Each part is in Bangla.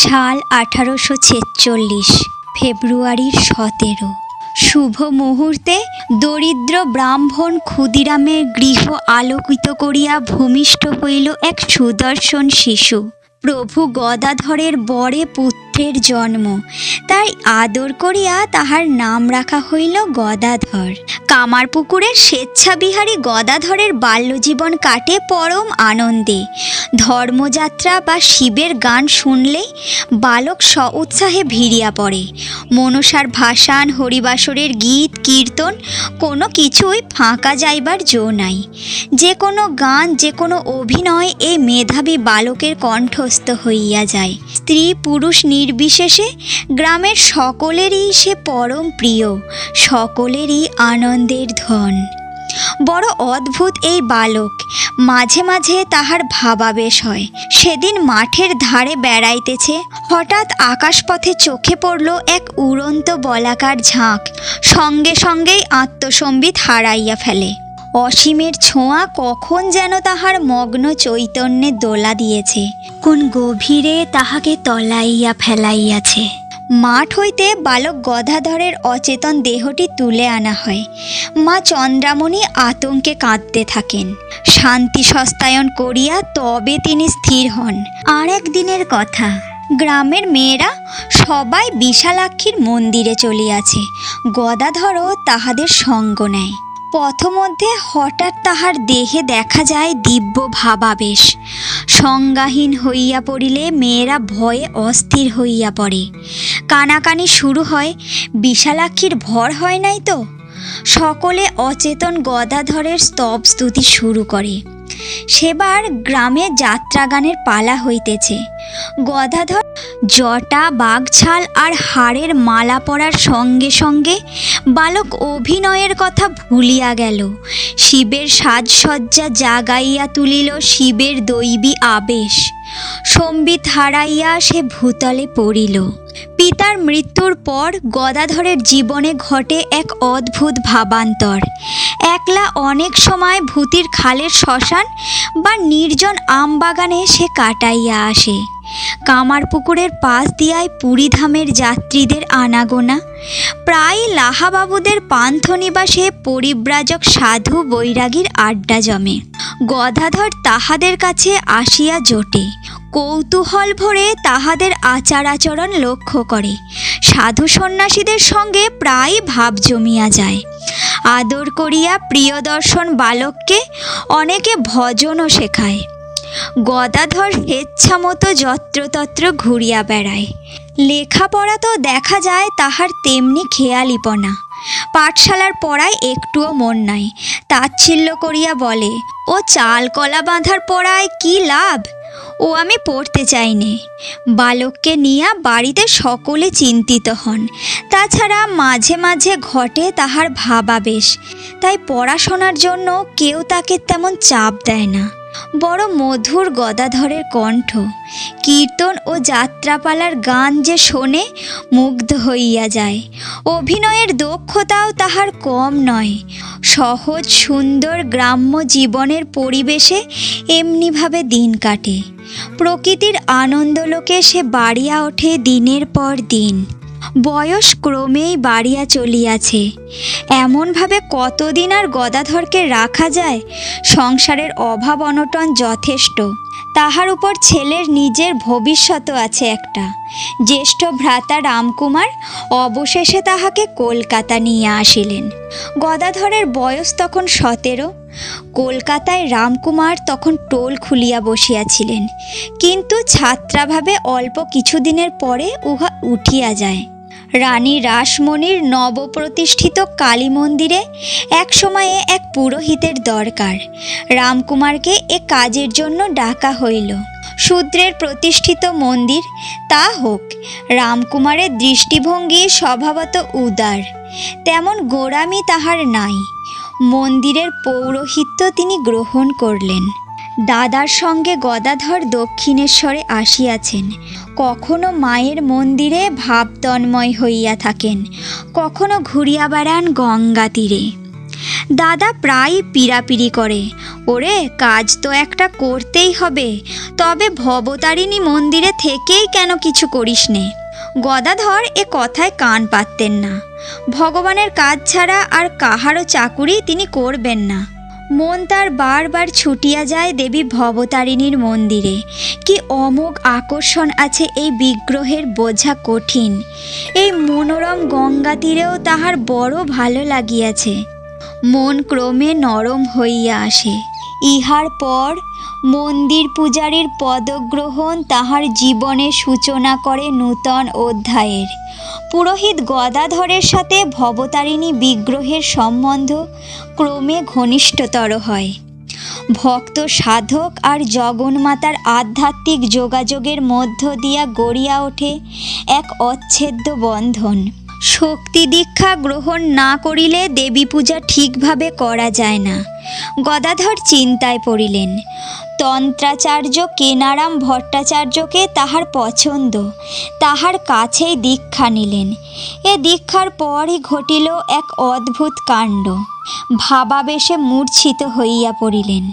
সাল আঠারোশো ছেচল্লিশ, ফেব্রুয়ারির সতেরো। শুভ মুহূর্তে দরিদ্র ব্রাহ্মণ ক্ষুদিরামের গৃহ আলোকিত করিয়া ভূমিষ্ঠ হইল এক সুদর্শন শিশু। প্রভু গদাধরের বরে পুত্রের জন্ম। তাই আদর করিয়া তাহার নাম রাখা হইল গদাধর। কামারপুকুরের স্বেচ্ছাবিহারী গদাধরের বাল্যজীবন কাটে পরম আনন্দে। ধর্মযাত্রা বা শিবের গান শুনলে বালক স্ব উৎসাহে ভিড়িয়া পড়ে। মনসার ভাসান, হরিবাসরের গীত, কীর্তন কোনো কিছুই ফাঁকা যাইবার জো নাই। যে কোনো গান, যে কোনো অভিনয় এই মেধাবী বালকের কণ্ঠস্থ হইয়া যায়। স্ত্রী পুরুষ নির্বিশেষে গ্রামের সকলেরই সে পরম প্রিয়, সকলেরই আনন্দের ধন। বড় অদ্ভুত এই বালক, মাঝে মাঝে তাহার ভাবাবেশ হয়। সেদিন মাঠের ধারে বেড়াইতেছে, হঠাৎ আকাশপথে চোখে পড়ল এক উড়ন্ত বলাকার ঝাঁক, সঙ্গে সঙ্গেই আত্মসম্বিত হারাইয়া ফেলে। অসীমের ছোঁয়া কখন যেন তাহার মগ্ন চৈতন্যে দোলা দিয়েছে। কোন গভীরে তাহাকে তলাইয়া ফেলাইয়াছে। মাঠ হইতে বালক গদাধরের অচেতন দেহটি তুলে আনা হয়। মা চন্দ্রামণি আতঙ্কে কাঁদতে থাকেন। শান্তি সস্তায়ন করিয়া তবে তিনি স্থির হন। আর একদিনের কথা, গ্রামের মেয়েরা সবাই বিশালাক্ষীর মন্দিরে চলিয়াছে। গদাধরও তাহাদের সঙ্গ নেয়। পথমধ্যে হঠাৎ তাহার দেহে দেখা যায় দিব্য ভাবাবেশ। সংজ্ঞাহীন হইয়া পড়িলে মেয়েরা ভয়ে অস্থির হইয়া পড়ে। কানাকানি শুরু হয়, বিশালাক্ষীর ভর হয় নাই তো? সকলে অচেতন গদাধরের স্তব স্তুতি শুরু করে। সেবার গ্রামে যাত্রাগানের পালা হইতেছে। গদাধর জটা, বাঘছাল আর হাড়ের মালা পরার সঙ্গে সঙ্গে বালক অভিনয়ের কথা ভুলিয়া গেল। শিবের সাজসজ্জা জাগাইয়া তুলিল শিবের দৈবী আবেশ। সম্বিত হারাইয়া সে ভূতলে পড়িল। পিতার মৃত্যুর পর গদাধরের জীবনে ঘটে এক অদ্ভুত ভাবান্তর। একলা অনেক সময় ভূতির খালের শ্মশান বা নির্জন আমবাগানে সে কাটাইয়া আসে। কামারপুকুরের পাশ দিয়ায় পুরীধামের যাত্রীদের আনাগোনা। প্রায় লাহাবাবুদের পান্থনিবাসে পরিব্রাজক সাধু বৈরাগীর আড্ডা জমে। গদাধর তাহাদের কাছে আসিয়া জোটে। কৌতূহল ভরে তাহাদের আচার আচরণ লক্ষ্য করে। সাধু সন্ন্যাসীদের সঙ্গে প্রায় ভাব জমিয়া যায়। আদর করিয়া প্রিয়দর্শন বালককে অনেকে ভজনও শেখায়। গদাধর স্বেচ্ছামতো যত্রতত্র ঘুরিয়া বেড়ায়। লেখাপড়া তো দেখা যায় তাহার তেমনি খেয়ালিপনা। পাঠশালার পড়ায় একটুও মন নাই। তাচ্ছিল্য করিয়া বলে, ও চাল কলা বাঁধার পড়ায় কি লাভ? ও আমি পড়তে চাইনি। বালককে নিয়া বাড়িতে সকলে চিন্তিত হন। তাছাড়া মাঝে মাঝে ঘটে তাহার ভাবাবেশ। তাই পড়াশোনার জন্য কেউ তাকে তেমন চাপ দেয় না। বড় মধুর গদাধরের কণ্ঠ। কীর্তন ও যাত্রাপালার গান যে শোনে, মুগ্ধ হইয়া যায়। অভিনয়ের দক্ষতাও তাহার কম নয়। সহজ, সুন্দর গ্রাম্য জীবনের পরিবেশে এমনিভাবে দিন কাটে। প্রকৃতির আনন্দলোকে সে বাড়িয়া ওঠে দিনের পর দিন। বয়স ক্রমেই বাড়িয়া চলিয়াছে। এমনভাবে কতদিন আর গদাধরকে রাখা যায়, সংসারের অভাব অনটন যথেষ্ট। তাহার উপর ছেলের নিজের ভবিষ্যৎও আছে একটা। জ্যেষ্ঠ ভ্রাতা রামকুমার অবশেষে তাহাকে কলকাতা নিয়ে আসিলেন। গদাধরের বয়স তখন সতেরো। কলকাতায় রামকুমার তখন টোল খুলিয়া বসিয়াছিলেন। কিন্তু ছাত্রাভাবে অল্প কিছুদিনের পরে উহা উঠিয়া যায়। রানী রাসমণির নবপ্রতিষ্ঠিত কালী মন্দিরে এক সময়ে এক পুরোহিতের দরকার। রামকুমারকে এ কাজের জন্য ডাকা হইল। শূদ্রের প্রতিষ্ঠিত মন্দির তা হোক, রামকুমারের দৃষ্টিভঙ্গি স্বভাবত উদার, তেমন গোড়ামি তাহার নাই। মন্দিরের পৌরোহিত্য তিনি গ্রহণ করলেন। দাদার সঙ্গে গদাধর দক্ষিণেশ্বরে আসিয়াছেন। কখনো মায়ের মন্দিরে ভাবতন্ময় হইয়া থাকেন, কখনো ঘুরিয়া বেড়ান গঙ্গা তীরে। দাদা প্রায় পীড়াপিড়ি করে, ওরে, কাজ তো একটা করতেই হবে, তবে ভবতারিণী মন্দিরে থেকেই কেন কিছু করিস নে? গদাধর এ কথায় কান পাততেন না। ভগবানের কাজ ছাড়া আর কাহারও চাকুরি তিনি করবেন না। মন তার বারবার ছুটিয়া যায় দেবী ভবতারিণীর মন্দিরে। কি অমোঘ আকর্ষণ আছে এই বিগ্রহের বোঝা কঠিন। এই মনোরম গঙ্গা তীরেও তাহার বড় ভালো লাগিয়াছে। মন ক্রমে নরম হইয়া আসে। ইহার পর মন্দির পূজারীর পদগ্রহণ তাহার জীবনে সূচনা করে নূতন অধ্যায়ের। পুরোহিত গদাধরের সাথে ভবতারিণী বিগ্রহের সম্বন্ধ ক্রমে ঘনিষ্ঠতর হয়। ভক্ত, সাধক আর জগন্মাতার আধ্যাত্মিক যোগাযোগের মধ্য দিয়া গড়িয়া ওঠে এক অচ্ছেদ্য বন্ধন। শক্তি দীক্ষা গ্রহণ না করিলে দেবী পূজা ঠিকভাবে করা যায় না। গদাধর চিন্তায় পড়িলেন তন্ত্রাচার্য কেনারাম ভট্টাচার্যকে তাহার পছন্দ। তাহার কাছেই দীক্ষা নিলেন। এ দীক্ষার পরই ঘটিল এক অদ্ভুত কাণ্ড। ভাবাবেশে মূর্ছিত হইয়া পড়িলেন।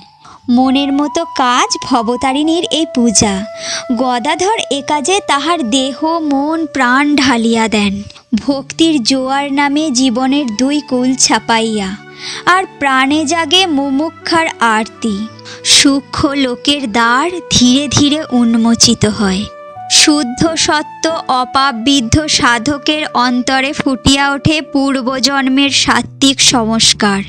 মনের মতো কাজ ভবতারিণীর এই পূজা। গদাধর এ কাজে তাহার দেহ, মন, প্রাণ ঢালিয়া দেন। ভক্তির জোয়ার নামে জীবনের দুই কুল ছাপাইয়া। আর প্রাণে জাগে মুমুক্ষার আরতি। সূক্ষ্ম লোকের দ্বার ধীরে ধীরে উন্মোচিত হয়। শুদ্ধ, সত্য অপাববিদ্ধ সাধকের অন্তরে ফুটিয়া ওঠে পূর্বজন্মের সাত্ত্বিক সংস্কার।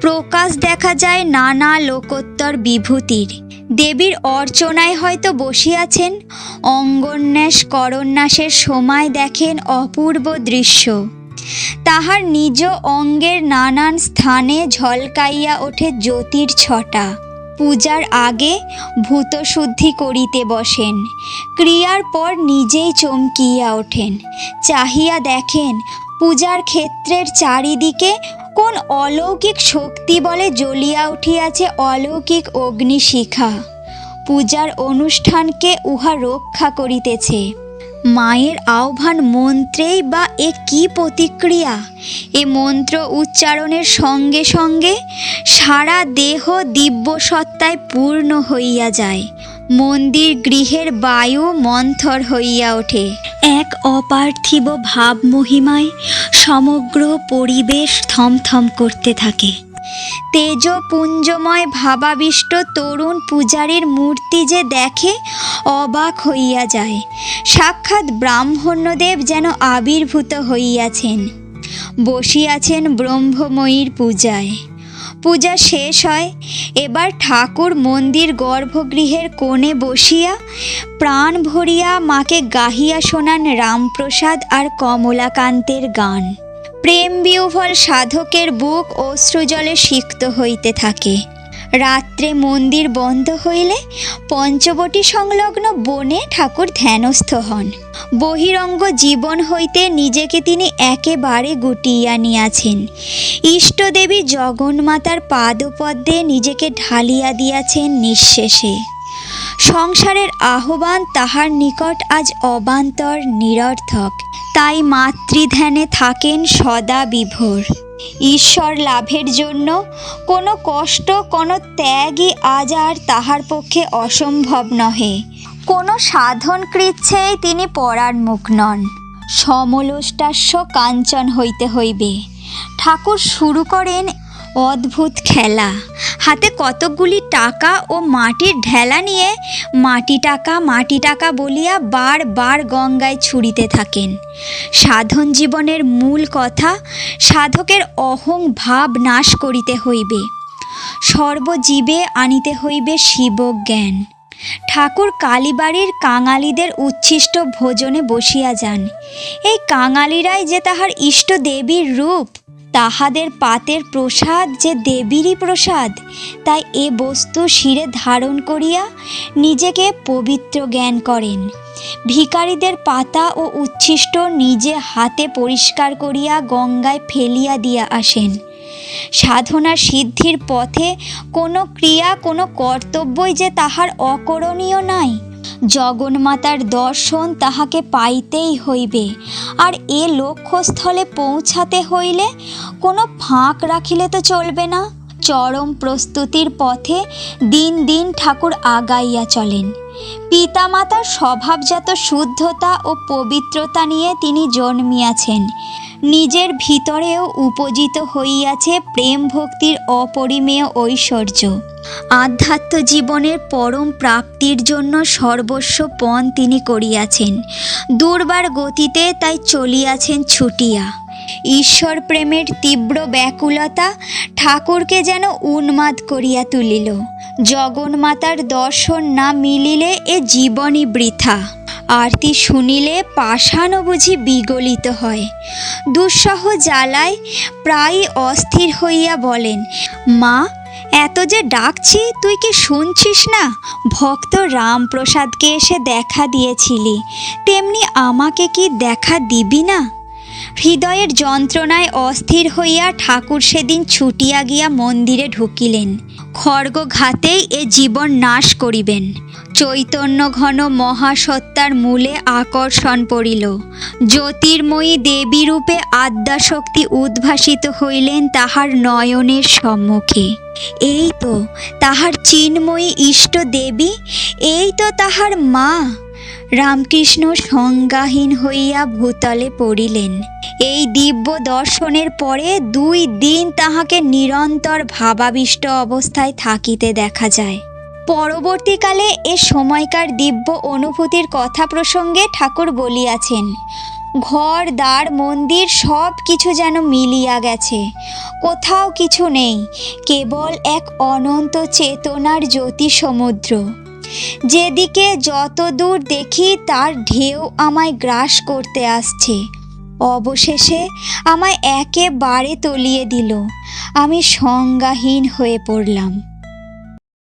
প্রকাশ দেখা যায় নানা লোকোত্তর বিভূতির। দেবীর অর্চনায় হয়তো বসিয়াছেন, অঙ্গন্যাস, করন্যাসের সময় দেখেন অপূর্ব দৃশ্য। তাহার নিজ অঙ্গের নানান স্থানে ঝলকাইয়া ওঠে জ্যোতির ছটা। পূজার আগে ভূতশুদ্ধি করিতে বসেন, ক্রিয়ার পর নিজেই চমকিয়া ওঠেন। চাহিয়া দেখেন, পূজার ক্ষেত্রের চারিদিকে কোন অলৌকিক শক্তি বলে জ্বলিয়া উঠিয়াছে অলৌকিক অগ্নিশিখা। পূজার অনুষ্ঠানকে উহা রক্ষা করিতেছে। মায়ের আহ্বান মন্ত্রেই বা এ কি প্রতিক্রিয়া? এ মন্ত্র উচ্চারণের সঙ্গে সঙ্গে সারা দেহ দিব্য সত্তায় পূর্ণ হইয়া যায়। মন্দির গৃহের বায়ু মন্থর হইয়া ওঠে। এক অপার্থিব ভাব মহিমায় সমগ্র পরিবেশ থমথম করতে থাকে। তেজপুঞ্জময় ভাবাবিষ্ট তরুণ পূজারীর মূর্তি যে দেখে অবাক হইয়া যায়। সাক্ষাৎ ব্রাহ্মণ্যদেব যেন আবির্ভূত হইয়াছেন। বসিয়াছেন ব্রহ্মময়ীর পূজায়। পূজা শেষ হয়, এবার ঠাকুর মন্দির গর্ভগৃহের কোণে বসিয়া প্রাণ ভরিয়া মাকে গাহিয়া শোনান রামপ্রসাদ আর কমলাকান্তের গান। প্রেম বিহ্বল সাধকের বুক অশ্রুজলে সিক্ত হইতে থাকে। রাত্রে মন্দির বন্ধ হইলে পঞ্চবটি সংলগ্ন বনে ঠাকুর ধ্যানস্থ হন। বহিরঙ্গ জীবন হইতে নিজেকে তিনি একেবারে গুটিয়া নিয়াছেন। ইষ্টদেবী জগন্মাতার পাদপদ্মে নিজেকে ঢালিয়া দিয়াছেন নিঃশেষে। সংসারের আহ্বান তাহার নিকট আজ অবান্তর, নিরর্থক। তাই মাতৃধ্যানে থাকেন সদা বিভোর। ঈশ্বর লাভের জন্য কোনো কষ্ট, কোনো ত্যাগই আজ আর তাহার পক্ষে অসম্ভব নহে। কোনো সাধন কৃচ্ছেই তিনি পড়ার পরাণমুখ নন। সমলোষ্টাস্য কাঞ্চন হইতে হইবে। ঠাকুর শুরু করেন অদ্ভুত খেলা। হাতে কতকগুলি টাকা ও মাটির ঢেলা নিয়ে মাটি টাকা মাটি টাকা বলিয়া বারবার গঙ্গায় ছুঁড়িতে থাকেন। সাধন জীবনের মূল কথা, সাধকের অহং ভাব নাশ করিতে হইবে। সর্বজীবে আনিতে হইবে শিবজ্ঞান ঠাকুর কালীবাড়ির কাঙালিদের উচ্ছিষ্ট ভোজনে বসিয়া যান। এই কাঙালিরাই যে তাহার ইষ্ট দেবীর রূপ তাহাদের পাতের প্রসাদ যে দেবীরই প্রসাদ। তাই এ বস্তু শিরে ধারণ করিয়া নিজেকে পবিত্র জ্ঞান করেন। ভিকারীদের পাতা ও উচ্ছিষ্ট নিজে হাতে পরিষ্কার করিয়া গঙ্গায় ফেলিয়া দিয়া আসেন। সাধনা সিদ্ধির পথে কোনো ক্রিয়া, কোনো কর্তব্যই যে তাহার অকরণীয় নাই। জগন্মাতার দর্শন তাহাকে পাইতেই হইবে। আর এ লক্ষ্যস্থলে পৌঁছাতে হইলে কোনো ফাঁক রাখিলে তো চলবে না। চরম প্রস্তুতির পথে দিন দিন ঠাকুর আগাইয়া চলেন। পিতামাতার স্বভাবজাত শুদ্ধতা ও পবিত্রতা নিয়ে তিনি জন্মিয়াছেন। নিজের ভিতরেও উপজিত হইয়াছে প্রেম ভক্তির অপরিমেয় ঐশ্বর্য। আধ্যাত্ম জীবনের পরম প্রাপ্তির জন্য সর্বস্ব পণ তিনি করিয়াছেন। দুর্বার গতিতে তাই চলিয়াছেন ছুটিয়া। ঈশ্বর প্রেমের তীব্র ব্যাকুলতা ঠাকুরকে যেন উন্মাদ করিয়া তুলিল। জগন্মাতার দর্শন না মিলিলে এ জীবনই বৃথা। আরতি শুনিলে পাষাণও বুঝি বিগলিত হয়। দুঃসহ জ্বালায় প্রায় অস্থির হইয়া বলেন, মা এত যে ডাকছি, তুই কি শুনছিস না? ভক্ত রামপ্রসাদকে এসে দেখা দিয়েছিলি। তেমনি আমাকে কি দেখা দিবি না? হৃদয়ের যন্ত্রণায় অস্থির হইয়া ঠাকুর সেদিন ছুটিয়া গিয়া মন্দিরে ঢুকিলেন। খড়গঘাতেই এ জীবন নাশ করিবেন। চৈতন্য ঘন মহাসত্তার মূলে আকর্ষণ পড়িল। জ্যোতির্ময়ী দেবীরূপে আদ্যাশক্তি উদ্ভাসিত হইলেন তাহার নয়নের সম্মুখে। এই তো তাহার চিন্ময়ী ইষ্ট দেবী, এই তো তাহার মা। রামকৃষ্ণ সংজ্ঞাহীন হইয়া ভূতলে পড়িলেন। এই দিব্য দর্শনের পরে দুই দিন তাহাকে নিরন্তর ভাবাবিষ্ট অবস্থায় থাকিতে দেখা যায়। পরবর্তীকালে এ সময়কার দিব্য অনুভূতির কথা প্রসঙ্গে ঠাকুর বলিয়াছেন, ঘর, দ্বার, মন্দির সব কিছু যেন মিলিয়া গেছে। কোথাও কিছু নেই, কেবল এক অনন্ত চেতনার জ্যোতি সমুদ্র। যেদিকে যত দূর দেখি তার ঢেউ আমায় গ্রাস করতে আসছে। অবশেষে আমায় একেবারে তলিয়ে দিল। আমি সংজ্ঞাহীন হয়ে পড়লাম।